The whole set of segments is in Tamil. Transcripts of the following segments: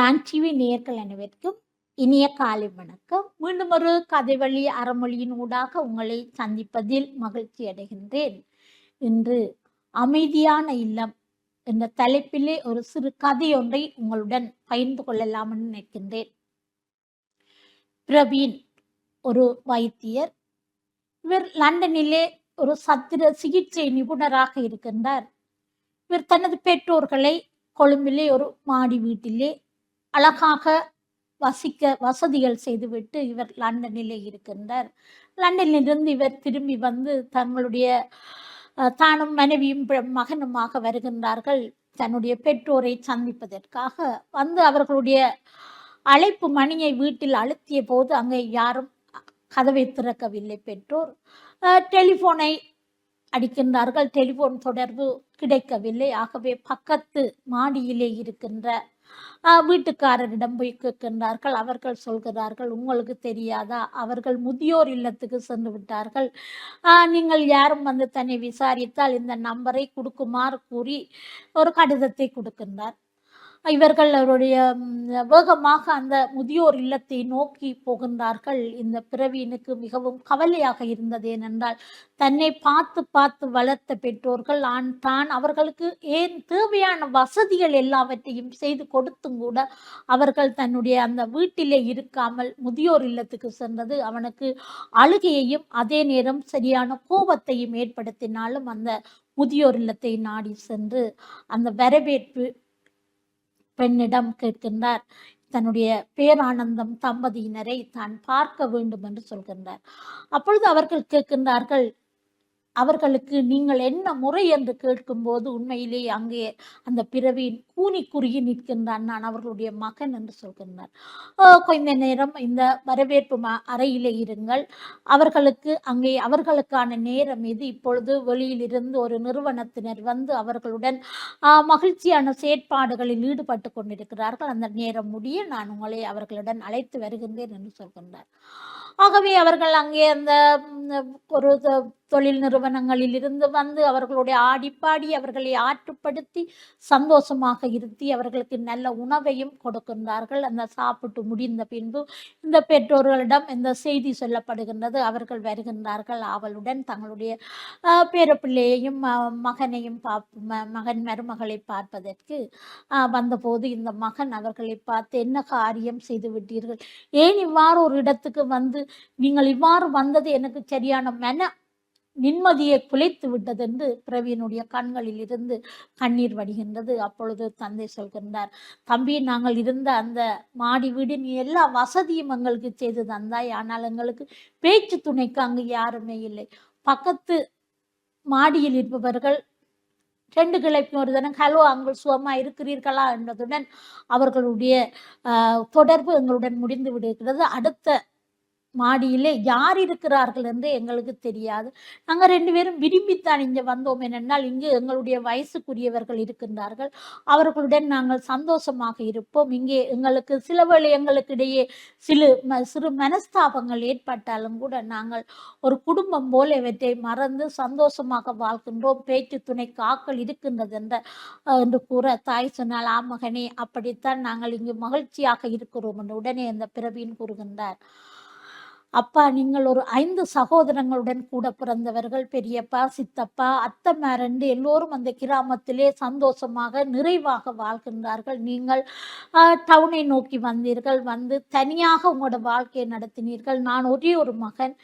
நான் டிவி நேர்கள் அனைவருக்கும் இனிய காலை வணக்கம் மீண்டும் ஒரு கதை வழி அறமொழியின் ஊடாக உங்களை சந்திப்பதில் மகிழ்ச்சி அடைகின்றேன் இன்று அமைதியான இல்லம் என்ற தலைப்பிலே ஒரு சிறு கதை ஒன்றை உங்களுடன் பகிர்ந்து கொள்ளலாம் என்று நினைக்கின்றேன் பிரவீன் ஒரு வைத்தியர் இவர் லண்டனிலே ஒரு சத்திர சிகிச்சை நிபுணராக இருக்கின்றார் இவர் தனது பெற்றோர்களை கொழும்பிலே ஒரு மாடி வீட்டிலே அழகாக வசிக்க வசதிகள் செய்துவிட்டு இவர் லண்டனிலே இருக்கின்றார். லண்டனிலிருந்து இவர் திரும்பி வந்து தங்களுடைய தானும் மனைவியும் மகனுமாக வருகின்றார்கள். தன்னுடைய பெற்றோரை சந்திப்பதற்காக வந்து அவர்களுடைய அழைப்பு மணியை வீட்டில் அழுத்திய போது அங்கே யாரும் கதவை திறக்கவில்லை. பெற்றோர் டெலிஃபோனை அடிக்கின்றார்கள். டெலிஃபோன் தொடர்பு கிடைக்கவில்லை. ஆகவே பக்கத்து மாடியிலே இருக்கின்ற வீட்டுக்காரரிடம் போய் கேட்கின்றார்கள். அவர்கள் சொல்கிறார்கள் உங்களுக்கு தெரியாதா? அவர்கள் முதியோர் இல்லத்துக்கு சென்று விட்டார்கள். நீங்கள் யாரும் வந்து தன்னை விசாரித்தால் இந்த நம்பரை கொடுக்குமாறு கூறி ஒரு கடிதத்தை கொடுக்கின்றார். இவர்கள் அவருடைய வேகமாக அந்த முதியோர் இல்லத்தை நோக்கி போகின்றார்கள் இந்த பிரவீனுக்கு மிகவும் கவலையாக இருந்தது. ஏனென்றால் தன்னை பார்த்து பார்த்து வளர்த்த பெற்றோர்கள் ஆண் தான் அவர்களுக்கு ஏன் தேவையான வசதிகள் எல்லாவற்றையும் செய்து கொடுத்தும் கூட அவர்கள் தன்னுடைய அந்த வீட்டிலே இருக்காமல் முதியோர் இல்லத்துக்கு சென்றது. அவனுக்கு அழுகையையும் அதே நேரம் சரியான கோபத்தையும் ஏற்படுத்தினாலும் அந்த முதியோர் இல்லத்தை நாடி சென்று அந்த வரவேற்பு பெண்ணிடம் கேட்கின்றார். தன்னுடைய பேரானந்தம் தம்பதியினரை தான் பார்க்க வேண்டும் என்று சொல்கின்றார். அப்பொழுது அவர்கள் கேட்கின்றார்கள் அவர்களுக்கு நீங்கள் என்ன முறை என்று கேட்கும்போது உண்மையிலே அங்கே அந்த பிறவியின் கூனி குறுகி நிற்கின்றான். நான் அவர்களுடைய மகன் என்று சொல்கின்றார். கொஞ்ச நேரம் இந்த வரவேற்பு அறையிலே இருங்கள். அவர்களுக்கு அங்கே அவர்களுக்கான நேரம் இது. இப்பொழுது வெளியிலிருந்து ஒரு நிறுவனத்தினர் வந்து அவர்களுடன் மகிழ்ச்சியான செயற்பாடுகளில் ஈடுபட்டு கொண்டிருக்கிறார்கள். அந்த நேரம் முடிய நான் உங்களை அவர்களுடன் அழைத்து வருகின்றேன் என்று சொல்கின்றார். ஆகவே அவர்கள் அங்கே அந்த ஒரு தொழில் நிறுவனங்களில் இருந்து வந்து அவர்களுடைய ஆடிப்பாடி அவர்களை ஆற்றுப்படுத்தி சந்தோஷமாக இருத்தி அவர்களுக்கு நல்ல உணவையும் கொடுக்கின்றார்கள். அந்த சாப்பிட்டு முடிந்த பின்பு இந்த பெற்றோர்களிடம் இந்த செய்தி சொல்லப்படுகின்றது. அவர்கள் வருகின்றார்கள். அவளுடன் தங்களுடைய பேரப்பிள்ளையையும் மகனையும் பாப் ம- மகன் மருமகளை பார்ப்பதற்கு வந்தபோது இந்த மகன் அவர்களை பார்த்து என்ன காரியம் செய்து விட்டீர்கள்? ஏன் இவ்வாறு ஒரு இடத்துக்கு வந்து நீங்கள் இவ்வாறு வந்தது எனக்கு சரியான மன நிம்மதியை குலைத்து விட்டது என்று பிரவியனுடைய கண்களில் இருந்து கண்ணீர் வடிகின்றது. அப்பொழுது தந்தை சொல்கின்றார் தம்பி நாங்கள் இருந்த அந்த மாடி வீடு நீ எல்லா வசதியும் எங்களுக்கு செய்து தந்தாய். ஆனால் எங்களுக்கு பேச்சு துணைக்கு அங்கு யாருமே இல்லை. பக்கத்து மாடியில் இருப்பவர்கள் ரெண்டு கிளைப்பு ஒரு தினம் ஹலோ அங்கள் சுகமா இருக்கிறீர்களா? என்றதுடன் அவர்களுடைய தொடர்பு எங்களுடன் முடிந்து விடுகிறது. அடுத்த மாடியிலே யார் இருக்கிறார்கள் என்று எங்களுக்கு தெரியாது. நாங்கள் ரெண்டு பேரும் விரும்பித்தான் இங்கே வந்தோம். என்னென்னால் இங்கு எங்களுடைய வயசுக்குரியவர்கள் இருக்கின்றார்கள். அவர்களுடன் நாங்கள் சந்தோஷமாக இருப்போம். இங்கே எங்களுக்கு சில வேளை எங்களுக்கு இடையே சிறு ம- சிறு மனஸ்தாபங்கள் ஏற்பட்டாலும் கூட நாங்கள் ஒரு குடும்பம் போல இவற்றை மறந்து சந்தோஷமாக வாழ்கின்றோம். பேச்சு துணை காக்கள் இருக்கின்றது என்ற என்று கூற தாய் சொன்னால் ஆ மகனே அப்படித்தான் நாங்கள் இங்கு மகிழ்ச்சியாக இருக்கிறோம் என்று உடனே அந்த பிறவியின் கூறுகின்றார். அப்பா நீங்கள் ஒரு ஐந்து சகோதரங்களுடன் கூட பிறந்தவர்கள். பெரியப்பா சித்தப்பா அத்தம்மார் என்று எல்லோரும் அந்த கிராமத்திலே சந்தோஷமாக நிறைவாக வாழ்கின்றார்கள். நீங்கள் டவுனை நோக்கி வந்தீர்கள். வந்து தனியாக உங்களோட வாழ்க்கையை நடத்தினீர்கள். நான் ஒரே ஒரு மகன்.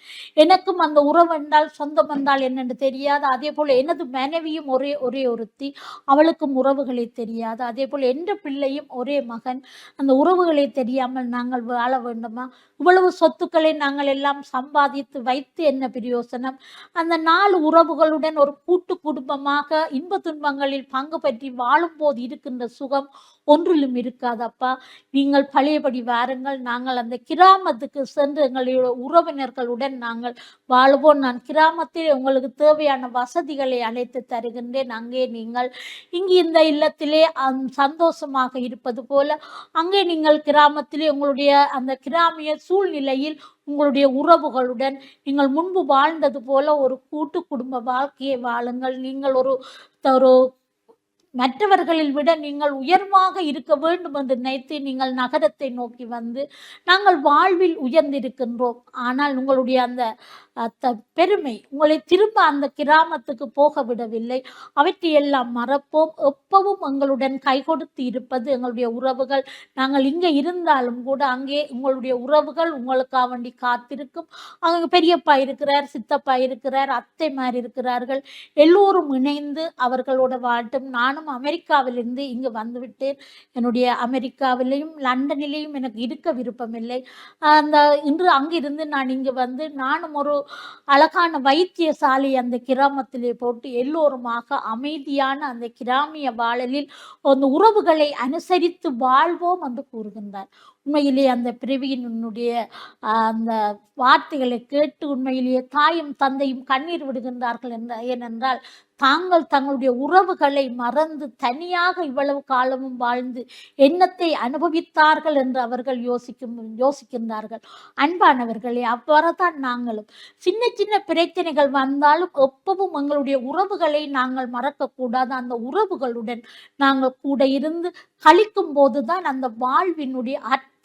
எனக்கும் அந்த உறவு என்றால் சொந்தம் என்றால் என்னென்று தெரியாது. அதே போல் எனது மனைவியும் ஒரே ஒரே ஒருத்தி. அவளுக்கும் உறவுகளை தெரியாது. அதே போல் என்ற பிள்ளையும் ஒரே மகன். அந்த உறவுகளை தெரியாமல் நாங்கள் வாழ வேண்டுமா? இவ்வளவு சொத்துக்களை நாங்கள் எல்லாம் சம்பாதித்து வைத்து என்ன பிரயோசனம்? அந்த நாலு உறவுகளுடன் ஒரு கூட்டு குடும்பமாக இன்ப துன்பங்களில் பங்கு பற்றி வாழும்போது இருக்கின்ற சுகம் ஒன்றிலும் இருக்காதப்பா. நீங்கள் பழையபடி வாருங்கள். நாங்கள் அந்த கிராமத்துக்கு சென்று எங்களுடைய உறவினர்களுடன் நாங்கள் வாழுவோம். நான் கிராமத்தில் உங்களுக்கு தேவையான வசதிகளை அழைத்து தருகின்றேன். அங்கே நீங்கள் இங்கு இந்த இல்லத்திலே சந்தோஷமாக இருப்பது போல அங்கே நீங்கள் கிராமத்திலே உங்களுடைய அந்த கிராமிய சூழ்நிலையில் உங்களுடைய உறவுகளுடன் நீங்கள் முன்பு வாழ்ந்தது போல ஒரு கூட்டு குடும்ப வாழ்க்கையை வாழுங்கள். நீங்கள் ஒரு ஒரு மற்றவர்களில் விட நீங்கள் உயர்வாக இருக்க வேண்டும் என்று நினைத்து நீங்கள் நகரத்தை நோக்கி வந்து நாங்கள் வாழ்வில் உயர்ந்திருக்கின்றோம். ஆனால் உங்களுடைய அந்த த- பெருமை. உங்களை திரும்ப அந்த கிராமத்துக்கு போக விடவில்லை. அவற்றையெல்லாம் மறப்போம். எப்பவும் எங்களுடன் கை கொடுத்து இருப்பது எங்களுடைய உறவுகள். நாங்கள் இங்கே இருந்தாலும் கூட அங்கே உங்களுடைய உறவுகள் உங்களுக்காக வேண்டி காத்திருக்கும். அங்கே பெரியப்பா இருக்கிறார் சித்தப்பா இருக்கிறார் அத்தை மாதிரி இருக்கிறார்கள். எல்லோரும் இணைந்து அவர்களோட வாட்டும் நானும் அமெரிக்காவிலிருந்து இங்கு வந்துவிட்டேன். என்னுடைய அமெரிக்காவிலேயும் லண்டனிலேயும் எனக்கு இருக்க விருப்பமில்லை. அந்த இன்று அங்கிருந்து நான் இங்கு வந்து நானும் ஒரு அழகான வைத்தியசாலை அந்த கிராமத்திலே போட்டு எல்லோருமாக அமைதியான அந்த கிராமிய வாழலில் அந்த உறவுகளை அனுசரித்து வாழ்வோம் என்று கூறுகின்றார். உண்மையிலே அந்த பிரவீனுடைய அந்த வார்த்தைகளை கேட்டு உண்மையிலேயே தாயும் தந்தையும் கண்ணீர் விடுகின்றார்கள் என்ற ஏனென்றால் தாங்கள் தங்களுடைய உறவுகளை மறந்து தனியாக இவ்வளவு காலமும் வாழ்ந்து எண்ணத்தை அனுபவித்தார்கள் என்று அவர்கள் யோசிக்கும் யோசிக்கின்றார்கள். அன்பானவர்களே அவ்வாறுதான் நாங்களும். சின்ன சின்ன பிரச்சனைகள் வந்தாலும் எப்பவும் எங்களுடைய உறவுகளை நாங்கள் மறக்கக்கூடாது. அந்த உறவுகளுடன் நாங்கள் கூட இருந்து கழிக்கும் போதுதான் அந்த வாழ்வினுடைய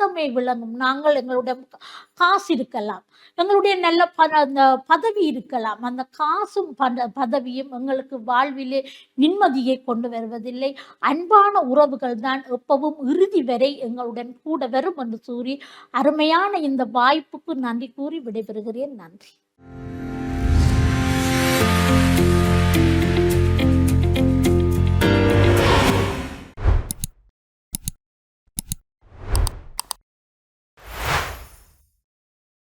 அர்த்தமே விளங்கும். நாங்கள் எங்களுடைய காசு இருக்கலாம். எங்களுடைய நல்ல பத அந்த பதவி இருக்கலாம். அந்த காசும் பத பதவியும் எங்களுக்கு வாழ்விலே நிம்மதியை கொண்டு வருவதில்லை. அன்பான உறவுகள் தான் எப்பவும் இறுதி வரை எங்களுடன் கூட வரும் என்று கூறி அருமையான இந்த வாய்ப்புக்கு நன்றி கூறி விடைபெறுகிறேன். நன்றி.